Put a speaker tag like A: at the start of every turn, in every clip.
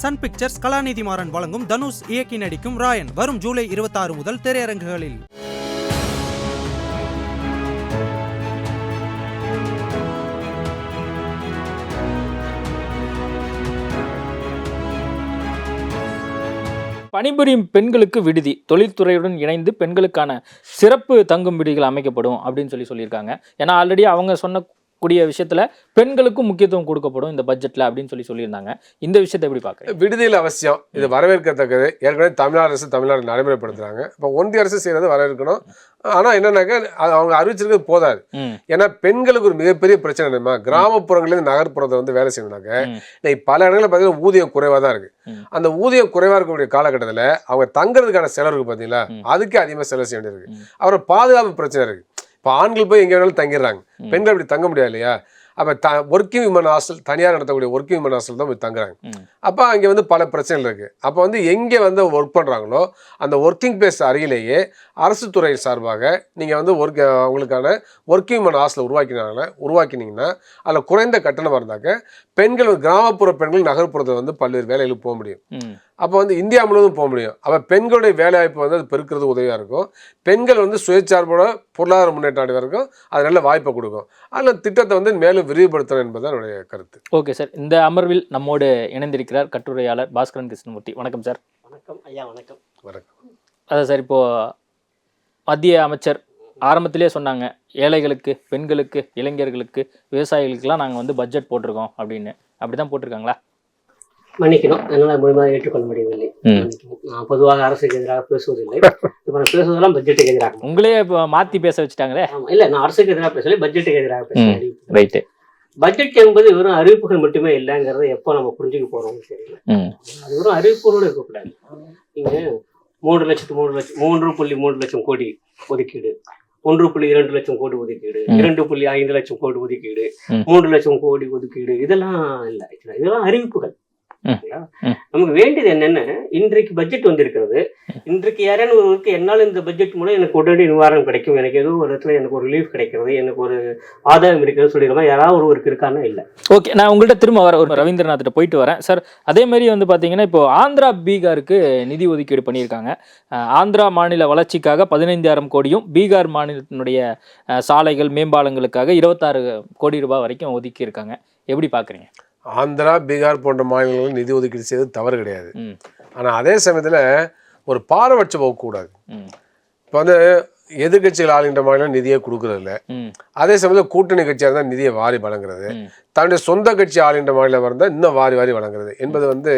A: Sun Pictures Kalanithi Maran வழங்கும் தனுஷ் இயக்கி நடிக்கும் ராயன் வரும் ஜூலை 26 முதல் திரையரங்குகளில்.
B: பணிபுரியும் பெண்களுக்கு விடுதி தொழில்துறையுடன் இணைந்து பெண்களுக்கான சிறப்பு தங்கும் விடுதிகள் அமைக்கப்படும் அப்படின்னு சொல்லி சொல்லியிருக்காங்க. ஏன்னா ஆல்ரெடி அவங்க சொன்ன சொன்னக்கூடிய விஷயத்துல பெண்களுக்கும் முக்கியத்துவம் கொடுக்கப்படும் இந்த பட்ஜெட்ல அப்படின்னு சொல்லி சொல்லியிருந்தாங்க. இந்த விஷயத்தை எப்படி பார்க்குறேன்
C: விடுதியில் அவசியம். இது வரவேற்கத்தக்கது. ஏற்கனவே தமிழ்நாடு அரசு தமிழ்நாடு நடைமுறைப்படுத்துறாங்க. இப்போ ஒன்றிய அரசு செய்யறது வரவேற்கணும். ஆனா என்னன்னாக்க அவங்க அறிவிச்சிருக்கிறது போதாது. ஏன்னா பெண்களுக்கு ஒரு மிகப்பெரிய பிரச்சனை என்னமா கிராமப்புறங்கள்லேருந்து நகர்ப்புறத்தை வந்து வேலை செய்யணும்னாக்க. இன்னைக்கு பல இடங்களில் பார்த்தீங்கன்னா ஊதியம் குறைவாக தான் இருக்கு.
B: ம்.
C: அந்த ஊதியம் குறைவாக இருக்கக்கூடிய காலகட்டத்தில் அவங்க தங்குறதுக்கான செலவு இருக்கு பார்த்தீங்களா
B: ம்.
C: அதுக்கே அதிகமாக செலவு செய்ய வேண்டியிருக்கு. அப்புறம் பாதுகாப்பு பிரச்சனை இருக்கு. இப்போ ஆண்கள் போய் எங்கே வேணாலும் தங்கிடுறாங்க. பெண்கள் அப்படி தங்க முடியாது இல்லையா அப்போ த ஒர்க்கிங் விமன் ஹாஸ்டல் தனியார் நடத்தக்கூடிய ஒர்க்கிங் விமன் ஹாஸ்டல் தான் போய் தங்குறாங்க. அப்போ அங்கே வந்து பல பிரச்சனைகள் இருக்குது அப்போ வந்து எங்கே வந்து ஒர்க் பண்ணுறாங்களோ அந்த ஒர்க்கிங் பிளேஸ் அருகிலேயே அரசு துறை சார்பாக நீங்கள் வந்து ஒர்க் உங்களுக்கான ஒர்க்கிங் மன் ஹாஸ்டல் உருவாக்கினாங்கள உருவாக்கினீங்கன்னா அதில் குறைந்த கட்டணமாக இருந்தாக்க பெண்கள் கிராமப்புற பெண்கள் நகர்ப்புறத்தில் வந்து பல்வேறு வேலைகளுக்கு போக முடியும். அப்போ வந்து இந்தியா முழுவதும் போக முடியும். அப்போ பெண்களுடைய வேலைவாய்ப்பு வந்து அது பெருக்கிறது உதவியாக இருக்கும். பெண்கள் வந்து சுயசார்போட பொருளாதார முன்னேற்றம் அடைய வரைக்கும் அது நல்ல வாய்ப்பை கொடுக்கும். அதில் திட்டத்தை வந்து மேலும் விரிவுபடுத்தணும் என்பது என்னுடைய கருத்து.
B: Okay sir. இந்த அமர்வில் நம்மோடு இணைந்திருக்கிறார் கட்டுரையாளர் பாஸ்கரன் கிருஷ்ணமூர்த்தி. வணக்கம் சார்.
D: வணக்கம். ஐயா வணக்கம்.
C: வணக்கம்.
B: அதான் சார் இப்போ மத்திய அமைச்சர் ஆரம்பத்திலே சொன்னாங்க ஏழைகளுக்கு பெண்களுக்கு இளைஞர்களுக்கு விவசாயிகளுக்கெல்லாம் நாங்கள் வந்து பட்ஜெட் போட்டிருக்கோம் அப்படின்னு. அப்படி தான் போட்டிருக்காங்களா?
D: மன்னிக்கணும். என்னால் முழுமையாக ஏற்றுக்கொள்ள முடியவில்லை. நான் பொதுவாக அரசுக்கு எதிராக பேசுவதில்லை. இப்போ நான் பேசுவதெல்லாம் பட்ஜெட்டுக்கு எதிராக.
B: உங்களே இப்போ மாற்றி பேச வச்சுட்டாங்களே?
D: ஆமா இல்ல நான் அரசுக்கு எதிராக பேசல பட்ஜெட்டுக்கு எதிராக பேசுறேன்
B: ரைட்டு
D: பட்ஜெட் என்பது வெறும் அறிவிப்புகள் மட்டுமே இல்லைங்கிறத எப்போ நம்ம புரிஞ்சுக்க போறோம்னு தெரியல அது வெறும் அறிவிப்புகளோடு இருக்கக்கூடாது நீங்க மூன்று லட்சத்து மூன்று லட்சம் மூன்று புள்ளி மூன்று லட்சம் கோடி ஒதுக்கீடு ஒன்று புள்ளி இரண்டு லட்சம் கோடி ஒதுக்கீடு. இரண்டு புள்ளி ஐந்து லட்சம் கோடி ஒதுக்கீடு. மூன்று லட்சம் கோடி ஒதுக்கீடு இதெல்லாம் இல்ல இதெல்லாம் அறிவிப்புகள். நமக்கு வேண்டியது என்னன்னா? இன்றைக்கு பட்ஜெட் வந்திருக்கிறது. இன்றைக்கு யாரேனும் ஒருவருக்கு என்னால் இந்த பட்ஜெட் மூலம் எனக்கு உடனடி நிவாரணம் கிடைக்கும். எனக்கு ஏதோ ஒரு இடத்துல எனக்கு ஒரு ரிலீஃப் கிடைக்கிறது. எனக்கு ஒரு ஆதாயம் இருக்கிறது சொல்லிடுமா யாராவது ஒருவருக்கு இருக்கான்னா இல்லை.
B: ஓகே நான் உங்கள்கிட்ட திரும்ப வர ஒரு ரவீந்திரநாத்திட்ட போயிட்டு வரேன். சார் அதே மாதிரி வந்து பார்த்தீங்கன்னா இப்போ ஆந்திரா பீகாருக்கு நிதி ஒதுக்கீடு பண்ணியிருக்காங்க. ஆந்திரா மாநில வளர்ச்சிக்காக பதினைந்தாயிரம் கோடியும் பீகார் மாநிலத்தினுடைய சாலைகள் மேம்பாலங்களுக்காக இருபத்தாறு கோடி ரூபாய் வரைக்கும் ஒதுக்கி இருக்காங்க எப்படி பார்க்குறீங்க
C: ஆந்திரா பீகார் போன்ற மாநிலங்களில் நிதி ஒதுக்கீடு செய்வது தவறு கிடையாது. ஆனால் அதே சமயத்தில் ஒரு பாரபட்சம் போகக்கூடாது இப்போ வந்து எதிர்க்கட்சிகள் ஆளுகின்ற மாநிலம் நிதியை கொடுக்கறது இல்ல
B: ம்.
C: அதே சமயத்தில் கூட்டணி கட்சியாக இருந்தால் நிதியை வாரி வழங்குறது. தன்னுடைய சொந்த கட்சி ஆளுகின்ற மாநிலம் இருந்தால் இன்னும் வாரி வாரி வழங்குறது என்பது வந்து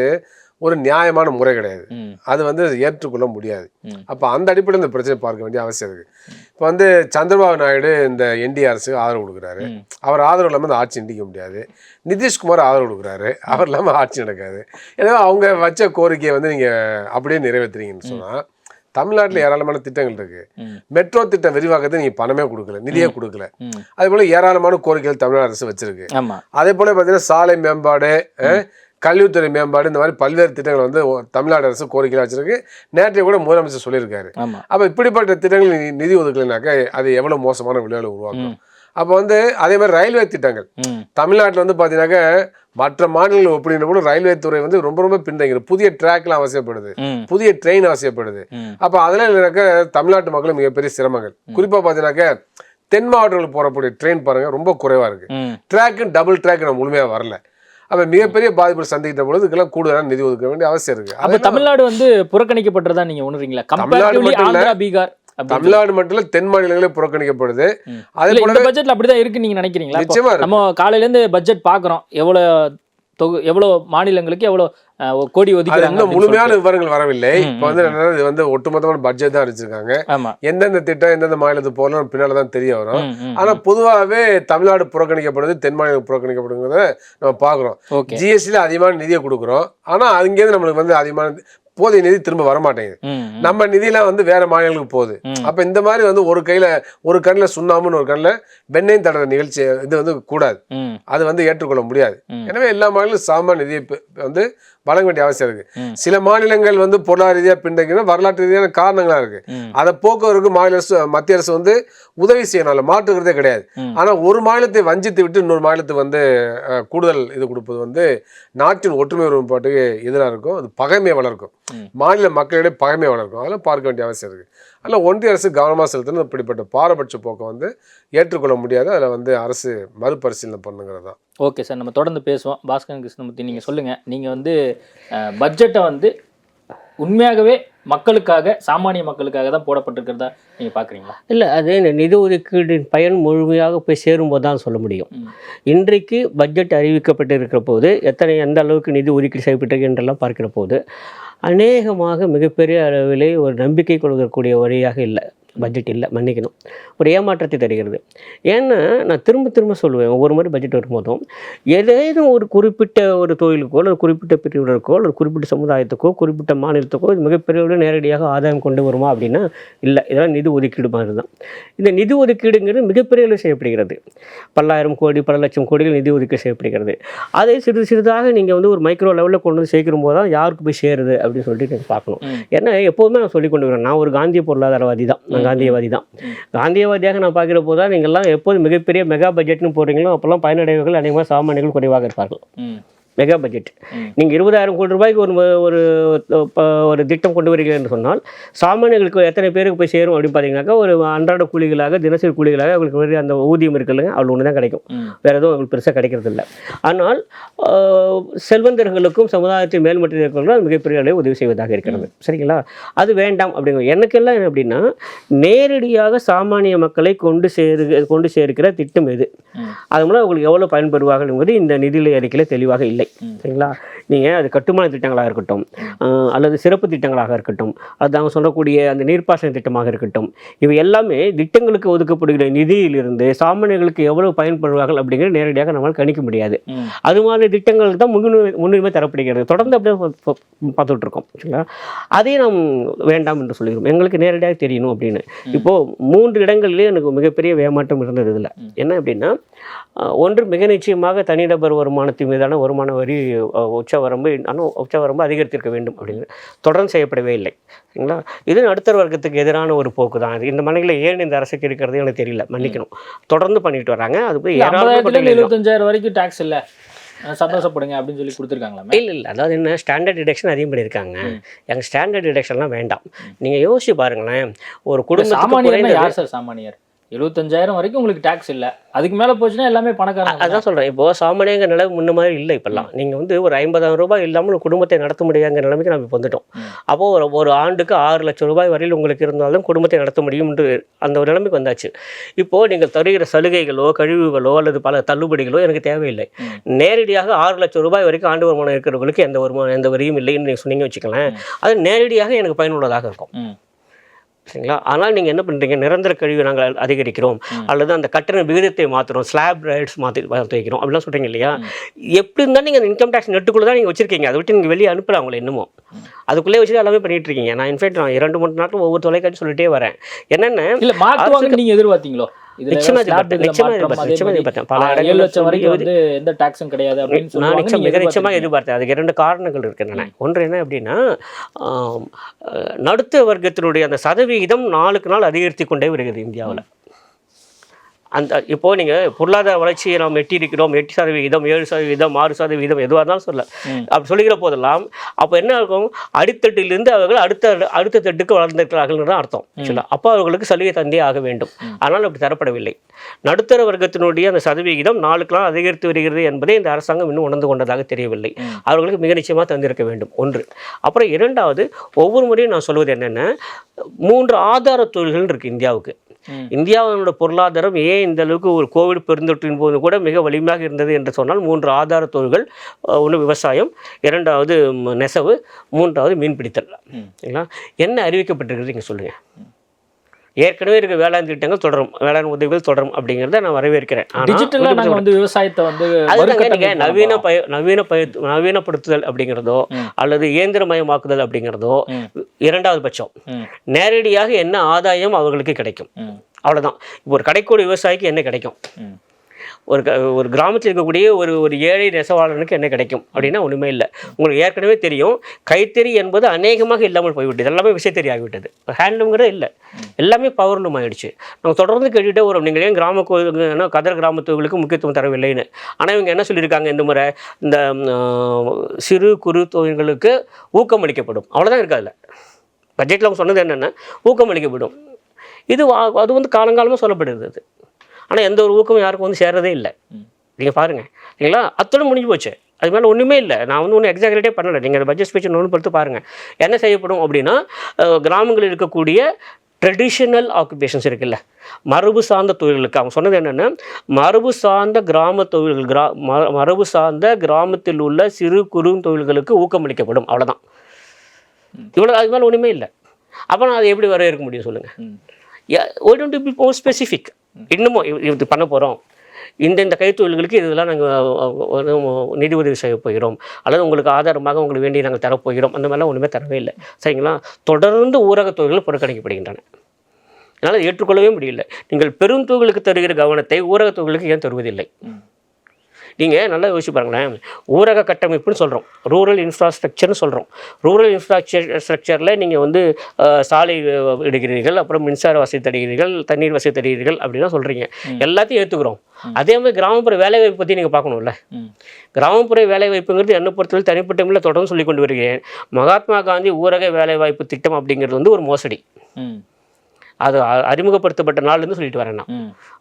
C: ஒரு நியாயமான முறை கிடையாது. அது வந்து ஏற்றுக்கொள்ள முடியாது. அப்போ அந்த அடிப்படையில் இந்த பிரச்சனை பார்க்க வேண்டிய அவசியம் இருக்குது இப்போ வந்து சந்திரபாபு நாயுடு இந்த என்டிஏ அரசுக்கு ஆதரவு கொடுக்குறாரு. அவர் ஆதரவு இல்லாமல் இந்த ஆட்சி நீடிக்க முடியாது. நிதிஷ்குமார் ஆதரவு கொடுக்குறாரு. அவர் இல்லாமல் ஆட்சி நடக்காது. எனவே அவங்க வச்ச கோரிக்கையை வந்து நீங்கள் அப்படியே நிறைவேற்றுறீங்கன்னு சொன்னால் தமிழ்நாட்டில் ஏராளமான திட்டங்கள் இருக்கு. மெட்ரோ திட்ட விரிவாக்கத்தை நீங்கள் பணமே கொடுக்கல நிதியே கொடுக்கல. அதே போல ஏராளமான கோரிக்கைகள் தமிழ்நாடு அரசு வச்சிருக்கு. அதே போல பார்த்தீங்கன்னா சாலை மேம்பாடு கல்வித்துறை மேம்பாடு இந்த மாதிரி பல்வேறு திட்டங்கள் வந்து தமிழ்நாடு அரசு கோரிக்கையில் வச்சிருக்கு. நேற்றைய கூட முதலமைச்சர் சொல்லியிருக்காரு. அப்போ இப்படிப்பட்ட திட்டங்கள் நிதி ஒதுக்கலைனாக்கா அது எவ்வளோ மோசமான விளைவுகளை உருவாக்கும். அப்போ வந்து அதே மாதிரி ரயில்வே திட்டங்கள். தமிழ்நாட்டில் வந்து பார்த்தீங்கன்னாக்கா மற்ற மாநிலங்கள் ஒப்பிடுகிற போது ரயில்வே துறை வந்து ரொம்ப ரொம்ப பின்தங்கிருக்கு புதிய ட்ராக்லாம் அவசியப்படுது. புதிய ட்ரெயின் அவசியப்படுது. அப்போ அதெல்லாம் இல்லைனாக்கா தமிழ்நாட்டு மக்களும் மிகப்பெரிய சிரமங்கள். குறிப்பாக பார்த்தீங்கன்னாக்கா தென் மாவட்டங்களுக்கு போகக்கூடிய ட்ரெயின் பாருங்க ரொம்ப குறைவாக இருக்கு.
B: ம்.
C: ட்ராக்கு டபுள் ட்ராக் நம்ம முழுமையாக வரல. அப்போ மிகப்பெரிய பாதிப்பு சந்திக்கிட்ட பொழுது இதுக்கெல்லாம் கூடுதலான நிதி ஒதுக்க வேண்டிய அவசியம் இருக்கு
B: அப்ப தமிழ்நாடு வந்து புறக்கணிக்கப்பட்டதா நீங்க உணர்றீங்களா. ஆந்திரா பீகார்
C: தமிழ்நாடு மட்டும் இல்ல தென் மாநிலங்களே புறக்கணிக்கப்படுது
B: ம்.
C: அதே
B: இல்ல,
C: போல
B: இந்த பட்ஜெட்ல அப்படிதான் இருக்குன்னு நீங்க நினைக்கிறீங்களா
C: நிச்சயமா இருக்கு.
B: நம்ம காலையில இருந்து பட்ஜெட் பாக்குறோம் எவ்வளவு தொகு எவ்வளவு மாநிலங்களுக்கு ஒரு கோடி ஒதுக்கிறாங்க
C: முழுமையான. விவரங்கள் வரவில்லை. இப்போ வந்து இது வந்து ஒட்டுமொத்தமான பட்ஜெட் தான் அடிச்சிருக்காங்க எந்தெந்த திட்டம் எந்தெந்த மாநிலத்துக்கு போகலாம் பின்னால தான் தெரிய வரும்.
B: ம், ம்,
C: ஆனா பொதுவாகவே தமிழ்நாடு புறக்கணிக்கப்படுது தென் மாநிலம் புறக்கணிக்கப்படுங்கிறத நம்ம பார்க்குறோம். ஜிஎஸ்டியில் அதிகமான நிதியை கொடுக்குறோம். ஆனா அங்கேருந்து நம்மளுக்கு வந்து அதிகமான போதிய நிதி திரும்ப வர மாட்டேங்குது
B: ம், ம்,
C: நம்ம நிதியெல்லாம் வந்து வேற மாநிலங்களுக்கு போகுது. அப்ப இந்த மாதிரி வந்து ஒரு கையில ஒரு கண்ணில் சுண்ணாமுன்னு ஒரு கண்ணில் வெண்ணெயும் தடுற நிகழ்ச்சி இது வந்து கூடாது. அது வந்து ஏற்றுக்கொள்ள முடியாது. எனவே எல்லா மாநிலம் சம நிதியை வந்து வழங்க வேண்டிய அவசியம் இருக்கு. சில மாநிலங்கள் வந்து பொருளாதார ரீதியாக பின்தங்கினா வரலாற்று ரீதியான காரணங்களா இருக்கு. அதை போக்குவரத்துக்கு மாநில அரசு மத்திய அரசு வந்து உதவி செய்யணும் அதில் மாற்றுக்கிறதே கிடையாது.
B: ம்.
C: ஆனா ஒரு மாநிலத்தை வஞ்சித்து விட்டு இன்னொரு மாநிலத்துக்கு வந்து கூடுதல் இது கொடுப்பது வந்து நாட்டின் ஒற்றுமை ஒருமைப்பாட்டுக்கு எதிராக இருக்கும். அது பகைமை வளர்க்கும். மாநில மக்களிடையே பகைமை வளர்க்கும். அதெல்லாம் பார்க்க வேண்டிய அவசியம் இருக்கு. அதில் ஒன்றிய அரசு கவனமாக செலுத்தணும். இப்படிப்பட்ட பாரபட்ச போக்கை வந்து ஏற்றுக்கொள்ள முடியாது. அதில் வந்து அரசு மறுபரிசீலனை பண்ணுங்கிறது தான்
B: ஓகே சார் நம்ம தொடர்ந்து பேசுவோம். பாஸ்கரன் கிருஷ்ணமூர்த்தி நீங்கள் சொல்லுங்கள் நீங்கள் வந்து பட்ஜெட்டை வந்து உண்மையாகவே மக்களுக்காக சாமானிய மக்களுக்காக தான் போடப்பட்டிருக்கிறதா நீங்கள் பார்க்குறீங்களா
D: இல்லை அது நிதி ஒதுக்கீடின் பயன் முழுமையாக போய் சேரும்போது தான் சொல்ல முடியும். இன்றைக்கு பட்ஜெட் அறிவிக்கப்பட்டு இருக்கிற போது எத்தனை எந்த அளவுக்கு நிதி ஒதுக்கீடு செய்யப்பட்டிருக்கு என்றெல்லாம் பார்க்கிற போது அநேகமாக மிகப்பெரிய அளவிலே ஒரு நம்பிக்கை கொள்வதற்குரிய வழியாக இல்லை. பட்ஜெட் இல்லை மன்னிக்கணும். ஒரு ஏமாற்றத்தை தருகிறது. ஏன்னா நான் திரும்ப திரும்ப சொல்லுவேன் ஒவ்வொரு முறை பட்ஜெட் வரும்போதும் ஏதேனும் ஒரு குறிப்பிட்ட ஒரு தொழிலுக்கோ அல்லது குறிப்பிட்ட பிரிவினருக்கோ அல்லது குறிப்பிட்ட சமுதாயத்துக்கோ குறிப்பிட்ட மாநிலத்துக்கோ இது மிகப்பெரிய நேரடியாக ஆதாயம் கொண்டு வருமா அப்படின்னா இல்லை. இதெல்லாம் நிதி ஒதுக்கீடு மாதிரி தான். இந்த நிதி ஒதுக்கீடுங்கிறது மிகப்பெரிய அளவில் செய்யப்படுகிறது. பல்லாயிரம் கோடி பல லட்சம் கோடிகள் நிதி ஒதுக்கீடு செய்யப்படுகிறது. அதை சிறிது சிறிதாக நீங்கள் வந்து ஒரு மைக்ரோ லெவலில் கொண்டு வந்து சேர்க்கும் போது தான் யாருக்கு போய் சேருது அப்படின்னு சொல்லிட்டு நீங்கள் பார்க்கணும். ஏன்னா எப்போதுமே நான் சொல்லி கொண்டு வரேன் நான் ஒரு காந்திய பொருளாதாரவாதி தான். நான் காந்தியவாதி தான் காந்தியவாதியாக நான் பார்க்குற போது தான் நீங்கள்லாம் எப்போது மிகப்பெரிய மெகா பட்ஜெட்னு போடுறீங்களோ அப்போல்லாம் பயனடைவர்கள் அநேகமாக சாமானியர்கள் குறைவாக இருப்பார்கள். Mega budget. நீங்கள் இருபதாயிரம் கோடி ரூபாய்க்கு ஒரு ஒரு ஒரு திட்டம் கொண்டு வருகிறீர்கள் என்று சொன்னால் சாமானியர்களுக்கு எத்தனை பேருக்கு போய் சேரும் அப்படின்னு பார்த்தீங்கன்னாக்கா ஒரு அன்றாட கூலிகளாக தினசரி கூலிகளாக அவங்களுக்கு அந்த ஊதியம் இருக்குல்லைங்க அவ்வளோ ஒன்று தான் கிடைக்கும் வேறு எதுவும் அவங்களுக்கு பெருசாக கிடைக்கிறது இல்லை ஆனால் செல்வந்தர்களுக்கும் சமுதாயத்தின் மேல்மட்டத்தில் இருக்கிறவர்கள் அது மிகப்பெரிய அளவில் உதவி செய்வதாக இருக்கிறது. சரிங்களா? அது வேண்டாம் அப்படிங்கிற எனக்கெல்லாம் என்ன அப்படின்னா நேரடியாக சாமானிய மக்களை கொண்டு சேரு கொண்டு சேர்க்கிற திட்டம் எது. அது மூலம் அவங்களுக்கு எவ்வளோ பயன்பெறுவார்கள் என்பது இந்த நிதிநிலை அறிக்கையில் தெளிவாக இல்லை. சரிங்களா? நீங்கள் அது கட்டுமான திட்டங்களாக இருக்கட்டும் அல்லது சிறப்பு திட்டங்களாக இருக்கட்டும் அது அவங்க சொல்லக்கூடிய அந்த நீர்ப்பாசன திட்டமாக இருக்கட்டும் இவை எல்லாமே திட்டங்களுக்கு ஒதுக்கப்படுகிற நிதியிலிருந்து சாமானியர்களுக்கு எவ்வளவு பயன்படுவார்கள் அப்படிங்கிறது நேரடியாக நம்மால் கணிக்க முடியாது. அது மாதிரி திட்டங்களுக்கு தான் முன்னுரிமை முன்னுரிமை தரப்படுகிறது. தொடர்ந்து அப்படியே பார்த்துட்டு இருக்கோம் சரிங்களா? அதே நாம் வேண்டாம் என்று சொல்லுகிறோம் எங்களுக்கு நேரடியாக தெரியணும் அப்படின்னு. இப்போது மூன்று இடங்களிலே எனக்கு மிகப்பெரிய ஏமாற்றம் இருந்தது இதில். என்ன அப்படின்னா ஒன்று மிக நிச்சயமாக தனிநபர் வருமானத்தின் மீதான வருமான வரி உச்சவரம்பு ஆனால் உச்சவரம்பு அதிகரித்திருக்க வேண்டும் அப்படிங்கிறது தொடர்ந்து செய்யப்படவே இல்லை. சரிங்களா? இது நடுத்தர வர்க்கத்துக்கு எதிரான ஒரு போக்கு தான். இது இந்த மனைகளை ஏன் இந்த அரசுக்கு இருக்கிறது எனக்கு தெரியல. மன்னிக்கணும். தொடர்ந்து பண்ணிட்டு வராங்க. அது போய்.
B: எழுபத்தஞ்சாயிரம் வரைக்கும் டாக்ஸ் இல்லை. சந்தோஷப்படுங்க அப்படின்னு சொல்லி கொடுத்துருக்காங்களா
D: இல்லை இல்லை. அதாவது என்ன? ஸ்டாண்டர்ட் டிடக்ஷன் அதிகம் பண்ணியிருக்காங்க. எங்கள் ஸ்டாண்டர்ட் டிடக்ஷன்லாம் வேண்டாம். நீங்கள் யோசிச்சு பாருங்களேன். ஒரு
B: சாமானியர்னா
D: குறைந்தது-
B: யார் சார் சாமானியர்? எழுபத்தஞ்சாயிரம் வரைக்கும் உங்களுக்கு டாக்ஸ் இல்லை. அதுக்கு மேலே போச்சுன்னா எல்லாமே பணக்காரங்க
D: அதான் சொல்கிறேன் இப்போ சாமானியங்க நிலைமை முன்ன மாதிரி இல்லை இப்போல்லாம். நீங்கள் வந்து ஒரு ஐம்பதாயிரம் ரூபாய் இல்லாமல் ஒரு குடும்பத்தை நடத்த முடியாங்கிற நிலைமைக்கு நம்ம இப்போ வந்துட்டோம். அப்போது ஒரு ஒரு ஆண்டுக்கு ஆறு லட்சம் ரூபாய் வரையில் உங்களுக்கு இருந்தாலும் குடும்பத்தை நடத்த முடியும் என்று அந்த ஒரு நிலைமைக்கு வந்தாச்சு. இப்போது நீங்கள் தருகிற சலுகைகளோ கழிவுகளோ அல்லது பல தள்ளுபடிகளோ எனக்கு தேவையில்லை. நேரடியாக ஆறு லட்சம் ரூபாய் வரைக்கும் ஆண்டு வருமானம் இருக்கிறவங்களுக்கு எந்த வருமானம் எந்த வரியும் இல்லைன்னு நீங்கள் சொன்னீங்க வச்சுக்கலாம் அது நேரடியாக எனக்கு பயனுள்ளதாக இருக்கும். சரிங்களா? ஆனால் நீங்கள் என்ன பண்ணுறீங்க நிரந்தர கழிவு நாங்கள் அதிகரிக்கிறோம். அல்லது அந்த கட்டண விகிதத்தை மாற்றுறோம் ஸ்லாப் ரேட்ஸ் மாற்றி மாற்றி வைக்கிறோம். அப்படிலாம் சொல்கிறீங்க இல்லையா? எப்படி இருந்தாலும் நீங்கள் இன்கம் டேக்ஸ் நெட்டுக்குள்ளே தான் நீங்கள் வச்சிருக்கீங்க. அதை விட்டு நீங்கள் வெளியே அனுப்பல அவங்களை இன்னமும். அதுக்குள்ளே வச்சு எல்லாமே பண்ணிட்டு இருக்கீங்க. நான் இன்ஃபேக்ட் நான் இரண்டு மூணு நாட்கள் ஒவ்வொரு தொலைக்காட்சி சொல்லிட்டே வரேன். என்னென்ன?
B: இல்ல மாத்துவாங்கன்னு நீங்க எதிர்பார்த்தீங்களோ?
D: நிச்சயமா நிச்சயமா எதிர்பார்த்தேன். பல
B: லட்சம் வரைக்கும் வந்து எந்த டாக்ஸும் கிடையாது அப்படின்னு
D: நான் நிச்சயம் மிக நிச்சயமாக. எதிர்பார்த்தேன் அதுக்கு இரண்டு காரணங்கள் இருக்கின்றன ஒன்று என்ன அப்படின்னா நடுத்தர வர்க்கத்தினுடைய அந்த சதவிகிதம் நாளுக்கு நாள் அதிகரித்து கொண்டே வருகிறது இந்தியாவில் அந்த இப்போ நீங்கள் பொருளாதார வளர்ச்சியை நாம் எட்டியிருக்கிறோம் எட்டு சதவிகிதம் ஏழு சதவிகிதம் ஆறு சதவிகிதம் எதுவாக இருந்தாலும் சொல்ல. அப்படி சொல்லுகிற போதெல்லாம் அப்போ என்ன இருக்கும் அடித்தட்டிலிருந்து அவர்கள் அடுத்த அடுத்த தட்டுக்கு வளர்ந்திருக்கிறார்கள் தான் அர்த்தம். ஆக்சுவலாக அப்போ அவர்களுக்கு சலுகை தந்தே ஆக வேண்டும். ஆனால் அப்படி தரப்படவில்லை. நடுத்தர வர்க்கத்தினுடைய அந்த சதவிகிதம் நாளுக்கு நாள் அதிகரித்து வருகிறது என்பதை இந்த அரசாங்கம் இன்னும் உணர்ந்து கொண்டதாக தெரியவில்லை. அவர்களுக்கு மிக நிச்சயமாக தந்திருக்க வேண்டும். ஒன்று. அப்புறம் இரண்டாவது ஒவ்வொரு முறையும் நான் சொல்வது என்னென்ன மூன்று ஆதார தொழில்கள் இருக்குது இந்தியாவுக்கு. இந்தியாவினோட பொருளாதாரம் ஏன் இந்த அளவுக்கு ஒரு கோவிட் பெருந்தொற்றின் போது கூட மிக வலிமையாக இருந்தது என்று சொன்னால் மூன்று ஆதார தொழில்கள் ஒன்று விவசாயம் இரண்டாவது நெசவு மூன்றாவது மீன்பிடித்தல். சரிங்களா? என்ன அறிவிக்கப்பட்டிருக்கிறது நீங்கள் சொல்லுங்கள் ஏற்கனவே இருக்க வேளாண் திட்டங்கள் தொடரும் வேளாண் உதவிகள் தொடரும் அப்படிங்கிறத நான் வரவேற்கிறேன்
B: வந்து விவசாயத்தை வந்து
D: அதுதாங்க நவீன. பய நவீன பய நவீனப்படுத்துதல் அப்படிங்கிறதோ. அல்லது இயந்திரமயமாக்குதல் அப்படிங்கிறதோ. இரண்டாவது பட்சம். நேரடியாக என்ன ஆதாயம் அவர்களுக்கு கிடைக்கும்
B: ம்.
D: அவ்வளவுதான் இப்போ ஒரு கடைக்கோடி விவசாயிக்கு என்ன கிடைக்கும். ஒரு க- ஒரு கிராமத்தில் இருக்கக்கூடிய ஒரு ஒரு ஏழை நெசவாளனுக்கு என்ன கிடைக்கும் அப்படின்னா ஒன்றுமே இல்லை. உங்களுக்கு ஏற்கனவே தெரியும் கைத்தறி என்பது அநேகமாக இல்லாமல் போய்விட்டது. எல்லாமே விசைத்தறி ஆகிவிட்டது ஹேண்ட்லூம்ங்கிறது இல்லை. எல்லாமே பவர்லூம் ஆகிடுச்சு நம்ம தொடர்ந்து கேட்டுகிட்டே வரோம். நீங்கள் ஏன் கிராம கோயிலுக்கு கதர் கிராமத்துகளுக்கு முக்கியத்துவம் தரவில்லைன்னு? ஆனால் இவங்க என்ன சொல்லியிருக்காங்க இந்த முறை? இந்த சிறு குறு தொழில்களுக்கு ஊக்கமளிக்கப்படும் அவ்வளோதான் இருக்காது அதில். பட்ஜெட்டில் அவங்க சொன்னது என்னென்னா ஊக்கம் அளிக்கப்படும். இது வா- அது வந்து காலங்காலமாக சொல்லப்படுகிறது. ஆனால் எந்த ஒரு ஊக்கமும் யாருக்கும் வந்து சேர்றதே இல்லை. நீங்கள் பாருங்கள் சரிங்களா அத்தோட முடிஞ்சு போச்சு. அது மேலே ஒன்றுமே இல்லை. நான் வந்து ஒன்றும் எக்ஸாக்ரேட்டே பண்ணலை. நீங்கள் அந்த பட்ஜெட் ஸ்பீச் ஒன்று பொறுத்து பாருங்கள் என்ன செய்யப்படும் அப்படின்னா கிராமங்களில் இருக்கக்கூடிய ட்ரெடிஷ்னல் ஆக்குபேஷன்ஸ் இருக்குல்ல. மரபு சார்ந்த தொழில்களுக்கு அவங்க சொன்னது என்னென்னா மரபு சார்ந்த கிராம தொழில்கள் கிரா ம- மரபு சார்ந்த கிராமத்தில் உள்ள சிறு குறு தொழில்களுக்கு ஊக்கமளிக்கப்படும் அவ்வளோதான் இவ்வளோ அது மேலே ஒன்றுமே இல்லை. அப்போ நான் அதை எப்படி வரையறுக்க முடியும் சொல்லுங்கள் why don't be more specific இன்னமும் இது- பண்ண போகிறோம் இந்த இந்த கைத்தொழில்களுக்கு இதெல்லாம் நாங்கள் நிதி உதவி செய்ய போகிறோம் அல்லது உங்களுக்கு ஆதாரமாக உங்களுக்கு வேண்டி நாங்கள் தரப்போகிறோம் அந்த மாதிரிலாம் ஒன்றுமே தரவே இல்லை. சரிங்களா? தொடர்ந்து ஊரக தொழில்கள் புறக்கணிக்கப்படுகின்றன. என்னால் ஏற்றுக்கொள்ளவே முடியல. நீங்கள் பெருந்தொழிலுக்கு தருகிற கவனத்தை ஊரக தொழிலுக்கு ஏன் தருவதில்லை? நீங்கள் நல்லா யோசிச்சு பாருங்களேன். ஊரக கட்டமைப்புன்னு சொல்கிறோம் ரூரல் இன்ஃப்ராஸ்ட்ரக்சர்னு சொல்கிறோம் ரூரல் இன்ஃப்ராஸ்ட்ரக்சர் ஸ்ட்ரக்சரில் நீங்கள் வந்து சாலை அஹ், இடுகிறீர்கள் அப்புறம் மின்சார வசதி தருகிறீர்கள் தண்ணீர் வசதி தருகிறீர்கள் அப்படிலாம் சொல்கிறீங்க எல்லாத்தையும் ஏற்றுக்கிறோம் அதே மாதிரி கிராமப்புற வேலைவாய்ப்பு பற்றி நீங்கள் பார்க்கணும்ல. கிராமப்புற வேலைவாய்ப்புங்கிறது என்னை பொறுத்தவரை தனிப்பட்ட முறையில் தொடர்ந்து சொல்லி கொண்டு வருகிறேன். மகாத்மா காந்தி ஊரக வேலைவாய்ப்பு திட்டம் அப்படிங்கிறது வந்து ஒரு மோசடி. அது அறிமுகப்படுத்தப்பட்ட நாள்லேருந்து சொல்லிட்டு வரேன் நான்.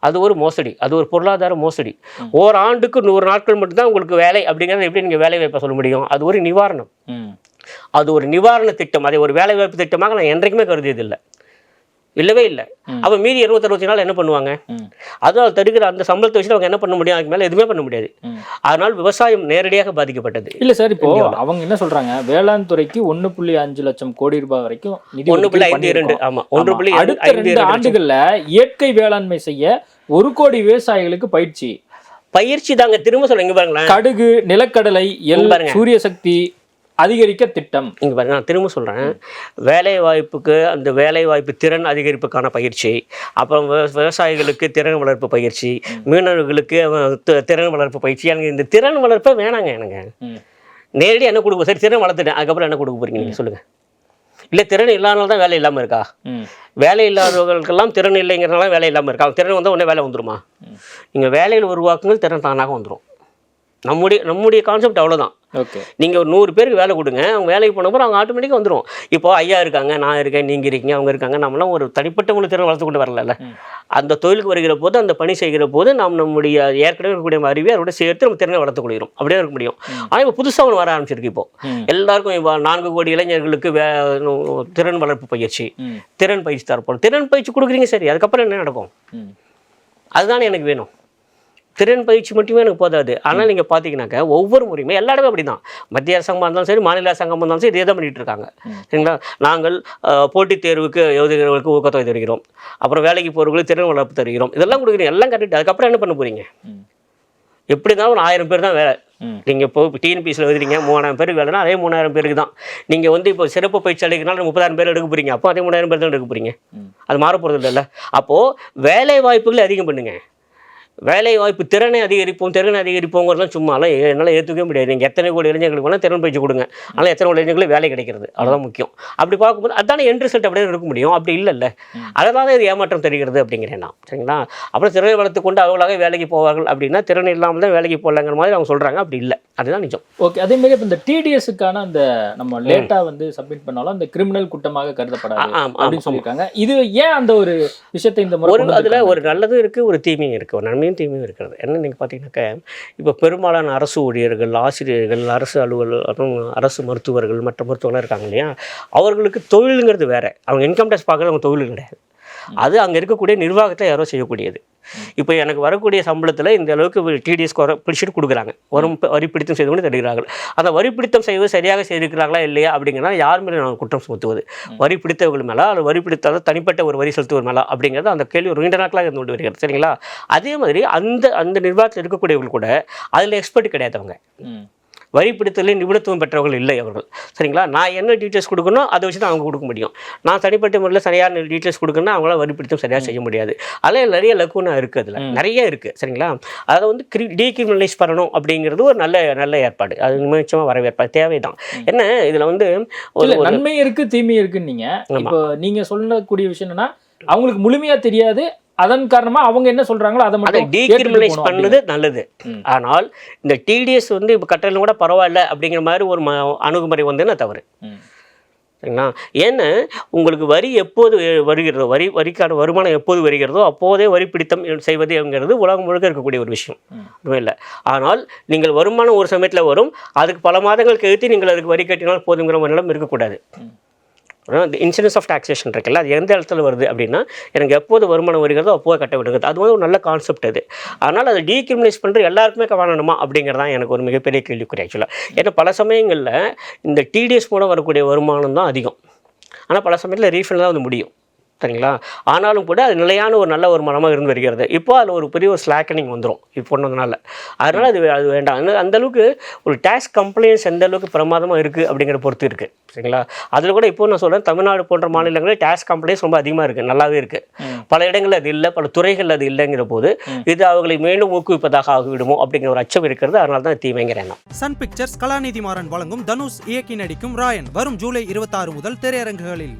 D: அது ஒரு மோசடி. அது ஒரு பொருளாதார மோசடி. ஓராண்டுக்கு நூறு நாட்கள் மட்டும்தான் உங்களுக்கு வேலை அப்படிங்கிறத எப்படி நீங்கள் வேலை வாய்ப்பை சொல்ல முடியும்? அது ஒரு நிவாரணம். அது ஒரு நிவாரண திட்டம். அதை ஒரு வேலை வாய்ப்பு திட்டமாக நான் என்றைக்குமே கருதியதில்லை. இல்லவே இல்லை அப்போ மீதி இருபத்தறுபத்தி நாள் என்ன பண்ணுவாங்க. அதனால் தருகிற அந்த சம்பளத்தை வச்சு அவங்க என்ன பண்ண முடியும் அதுக்கு மேலே எதுவுமே பண்ண முடியாது. அதனால் விவசாயம் நேரடியாக பாதிக்கப்பட்டது
B: இல்ல சார் இப்போ அவங்க என்ன சொல்றாங்க வேளாண் துறைக்கு ஒண்ணு புள்ளி அஞ்சு லட்சம் கோடி ரூபாய் வரைக்கும்
D: ஒன்று புள்ளி ஐந்து இரண்டு. ஆமாம் ஒன்று. புள்ளி
B: அடுத்த ரெண்டு. ஆண்டுகள்ல இயற்கை வேளாண்மை செய்ய ஒரு கோடி விவசாயிகளுக்கு பயிற்சி
D: பயிற்சி தாங்க திரும்ப சொல்லுங்க பாருங்களேன்
B: கடுகு நிலக்கடலை எல்
D: பாருங்க.
B: சூரிய சக்தி அதிகரிக்க திட்டம்.
D: இங்கே பாருங்க நான் திரும்ப சொல்கிறேன் வேலை வாய்ப்புக்கு அந்த வேலை வாய்ப்பு திறன் அதிகரிப்புக்கான பயிற்சி அப்புறம் விவ- விவசாயிகளுக்கு திறன் வளர்ப்பு பயிற்சி மீனவர்களுக்கு திறன் வளர்ப்பு பயிற்சி. எனக்கு இந்த திறன் வளர்ப்பே வேணாங்க எனக்கு. நேரடியாக என்ன கொடுக்க சரி திறன் வளர்த்துட்டேன் அதுக்கப்புறம் என்ன கொடுக்க போறீங்க நீங்கள் சொல்லுங்கள் இல்லை திறன் இல்லாதனால தான் வேலை இல்லாமல் இருக்கா. வேலை இல்லாதவர்களுக்கெல்லாம் திறன் இல்லைங்கிறனால வேலை இல்லாமல் இருக்கா? திறன் வந்தால் உடனே வேலை வந்துருமா? நீங்கள் வேலையில் உருவாக்குங்கள் திறன் தானாக வந்துடும் நம்முடைய நம்முடைய கான்செப்ட் அவ்வளோதான்
B: ஓகே.
D: நீங்கள் ஒரு நூறு பேருக்கு வேலை கொடுங்க. அவங்க வேலைக்கு போனப்போ அவங்க ஆட்டோமேட்டிக்காக வந்துடும் இப்போ ஐயா இருக்காங்க நான் இருக்கேன் நீங்கள் இருக்கீங்க அவங்க இருக்காங்க நம்மளாம் ஒரு தனிப்பட்டவங்களுக்கு திறன் வளர்த்து கொண்டு வரல அந்த தொழிலுக்கு வருகிற போது அந்த பணி செய்கிற போது நாம் நம்முடைய ஏற்கனவே இருக்கக்கூடிய அறிவை அதோட சேர்த்து நம்ம திறனை வளர்த்து கொள்கிறோம். அப்படியே இருக்க முடியும். ஆனால் இப்போ புதுசாக ஒன்று வர ஆரம்பிச்சிருக்கு இப்போ. எல்லாருக்கும் இப்போ நான்கு கோடி இளைஞர்களுக்கு வே திறன் வளர்ப்பு பயிற்சி. திறன் பயிற்சி தரப்போம் திறன் பயிற்சி கொடுக்குறீங்க சரி. அதுக்கப்புறம் என்ன நடக்கும். அதுதானே எனக்கு வேணும். திறன் பயிற்சி மட்டுமே எனக்கு போதாது. ஆனால் நீங்கள் பார்த்தீங்கன்னாக்க ஒவ்வொரு முறையுமே எல்லா இடமே அப்படி தான் மத்திய அரசாங்கமாக இருந்தாலும் சரி மாநில அரசாங்கமாக இருந்தாலும் சரி இதே தான் பண்ணிட்டு இருக்காங்க. சரிங்களா? நாங்கள் போட்டித் தேர்வுக்கு எழுதுகிறவர்களுக்கு ஊக்கத்தொகை தருகிறோம். அப்புறம் வேலைக்கு போகிறவங்களுக்கு திறன் வளர்ப்பு தருகிறோம். இதெல்லாம் கொடுக்குறீங்க. எல்லாம் கட்டிட்டு அதுக்கப்புறம் என்ன பண்ண போகிறீங்க. எப்படி இருந்தாலும் ஒரு ஆயிரம் பேர் தான் வேலை. நீங்கள் இப்போ டிஎன்பிஎஸ்சியில் எழுதுறீங்க மூணாயிரம் பேருக்கு வேலைனா அதே மூணாயிரம் பேருக்கு தான். நீங்கள் வந்து இப்போ சிறப்பு பயிற்சி அளிக்கிறனால முப்பதாயிரம் பேர் எடுக்க போகிறீங்க அப்போ அதே மூணாயிரம் பேர் தான் எடுக்க போகிறீங்க. அது மாற போகிறது இல்லைல்ல அப்போது வேலை வாய்ப்புகளை அதிகம் பண்ணுங்க. வேலை வாய்ப்பு திறனை அதிகரிப்போம் திறனை அதிகரிப்போங்கிறதுலாம் சும்மாலாம் என்னால் ஏற்றுக்கவே முடியாது. நீங்கள் எத்தனை கோடி இளைஞர்களுக்கு வேணால் திறன் பயிற்சி கொடுங்க. ஆனால் எத்தனை கோடி இளைஞர்களுக்கு வேலை கிடைக்கிறது. அவ்வளோதான் முக்கியம். அப்படி பார்க்கும்போது அதானே என் ரிசல்ட் அப்படியே இருக்க முடியும். அப்படி இல்லைல்ல. அதனால இது ஏமாற்றம் தெரிகிறது அப்படிங்கிறேன் நான். சரிங்களா? அப்புறம் திறனை வளர்த்து கொண்டு அவங்களாக வேலைக்கு போவார்கள் அப்படின்னா திறன் இல்லாமல் தான் வேலைக்கு போகலாங்கிற மாதிரி அவங்க சொல்கிறாங்க அப்படி இல்லை. அதுதான் நிஜம்.
B: ஓகே அதே மாதிரி இப்போ இந்த டிடிஎஸ்க்கான அந்த நம்ம லேட்டா வந்து சப்மிட் பண்ணாலும் அந்த கிரிமினல் குற்றமாக கருதப்படாது அப்படின்னு சொல்லியிருக்காங்க. இது ஏன் அந்த ஒரு விஷயத்தை இந்த முறை
D: அதில்? ஒரு நல்லதும் இருக்குது ஒரு தீமையும் இருக்குது ஒரு நன்மையும் தீமையும் இருக்கிறது. என்ன நீங்கள் பார்த்தீங்கன்னாக்க இப்போ பெரும்பாலான அரசு ஊழியர்கள் ஆசிரியர்கள் அரசு அலுவலர் அப்புறம் அரசு மருத்துவர்கள் மற்ற மருத்துவர்கள் இருக்காங்க இல்லையா? அவர்களுக்கு தொழிலுங்கிறது வேறு. அவங்க இன்கம் டேக்ஸ் பார்க்குறது அவங்க தொழில் கிடையாது. அது அங்கே இருக்கக்கூடிய நிர்வாகத்தை யாரோ செய்யக்கூடியது. இப்போ எனக்கு வரக்கூடிய சம்பளத்தில் இந்த அளவுக்கு டிடிஎஸ் பிடிச்சிட்டு கொடுக்குறாங்க. வரும் வரி பிடித்தம் செய்து கொண்டு தருகிறார்கள். அந்த வரி பிடித்தம் செய்வது சரியாக செய்திருக்கிறார்களா இல்லையா அப்படிங்கிறத யார் மேலே நான் குற்றம் சுமத்துவது? வரி பிடித்தவர்கள் மேலே? அல்லது வரி பிடித்தாத தனிப்பட்ட ஒரு வரி செலுத்துவர் மேலே? அப்படிங்கிறது அந்த கேள்வி ஒரு நீண்ட நாட்களாக இருந்து கொண்டு வருகிறது. சரிங்களா? அதே மாதிரி அந்த அந்த நிர்வாகத்தில் இருக்கக்கூடியவர்கள் கூட அதில் எக்ஸ்பர்ட் கிடையாது அவங்க
B: ம்.
D: வரி பிடித்தலில் நிபுணத்துவம் பெற்றவர்கள் இல்லை அவர்கள். சரிங்களா? நான் என்ன டீட்டெயில்ஸ் கொடுக்கணும் அதை வச்சு தான் அவங்க கொடுக்க முடியும். நான் தனிப்பட்ட முறையில் சரியான டீட்டெயில்ஸ் கொடுக்கணும்னா அவங்களால வரி பிடித்தம் சரியாக செய்ய முடியாது. அதில் நிறைய லக்குனா இருக்குது அதில். நிறைய இருக்குது சரிங்களா? அதை வந்து கிரி டீக்ரிமினலைஸ் பண்ணணும் அப்படிங்கிறது ஒரு நல்ல நல்ல ஏற்பாடு. அது நிச்சயமாக வரவேற்பாடு. தேவைதான். என்ன? இதில் வந்து ஒரு
B: நன்மை இருக்கு தீமை இருக்குன்னு நீங்க
D: ஆமா.
B: இப்போ நீங்க சொல்லக்கூடிய விஷயம் என்னன்னா அவங்களுக்கு முழுமையா தெரியாது அதன் காரணமா அவங்க என்ன சொல்றாங்களோ அதை மட்டும்
D: டீக்ரிமினலைஸ் பண்ணது நல்லது. ஆனால் இந்த டிடிஎஸ் வந்து இப்போ கட்டணம் கூட பரவாயில்ல அப்படிங்கிற மாதிரி ஒரு அணுகுமுறை வந்து நான் தவறு. சரிங்களா? ஏன்னா உங்களுக்கு வரி எப்போது வருகிறதோ வரி வரிக்கான வருமானம் எப்போது வருகிறதோ அப்போதே வரி பிடித்தம் செய்வதுங்கிறது உலகம் முழுக்க இருக்கக்கூடிய ஒரு விஷயம். ஒன்றும் இல்லை. ஆனால் நீங்கள் வருமானம் ஒரு சமயத்தில் வரும் அதுக்கு பல மாதங்கள் கழித்து நீங்கள் அதுக்கு வரி கட்டினால் போதுங்கிற ஒரு நிலம் இருக்கக்கூடாது. இன்சூரன்ஸ் ஆஃப் டாக்ஸேஷன் இருக்குல்ல அது எந்த இடத்துல வருது அப்படின்னா எனக்கு எப்போது வருமானம் வருகிறதோ அப்போது கட்ட விடுகிறது அது வந்து ஒரு நல்ல கான்செப்ட் அது. அதனால் அதை டீக்ரிமினைஸ் பண்ணுற எல்லாருக்குமே காணணுமா அப்படிங்கிறது தான் எனக்கு ஒரு மிகப்பெரிய கேள்விக்குறி ஆக்சுவலாக ஏன்னா பல சமயங்களில் இந்த டிடிஎஸ் மூலம் வரக்கூடிய வருமானம் தான் அதிகம். ஆனால் பல சமயத்தில் ரீஃபண்ட் தான் வந்து முடியும். சரிங்களா? ஆனாலும் கூட அது நிலையான ஒரு நல்ல ஒரு மனமாக இருந்து வருகிறது. இப்போ அதில் ஒரு பெரிய ஒரு ஸ்லாக்கனிங் வந்துடும் இப்போ ஒன்றதுனால அதனால் அது அது வேண்டாம். அந்த- அந்த அளவுக்கு ஒரு டேக்ஸ் கம்ப்ளைண்ட்ஸ் எந்த அளவுக்கு பிரமாதமாக இருக்குது அப்படிங்கிற பொறுத்து இருக்குது சரிங்களா? அதில் கூட இப்போ நான் சொல்கிறேன் தமிழ்நாடு போன்ற மாநிலங்களில் டேக்ஸ் கம்ப்ளைண்ட்ஸ் ரொம்ப அதிகமாக இருக்குது நல்லாவே இருக்குது பல இடங்களில் அது இல்லை பல துறைகளில் அது இல்லைங்கிற போது இது அவர்களை மீண்டும் ஊக்குவிப்பதாக ஆகிவிடுமோ அப்படிங்கிற ஒரு அச்சம் இருக்கிறது. அதனால தான் தீமைங்கிறேன் நான்
A: சன் பிக்சர்ஸ் கலாநிதி மாறன் வழங்கும் தனுஷ் இயக்கி நடிக்கும் ராயன் வரும் ஜூலை இருபத்தாறு முதல் திரையரங்குகளில்.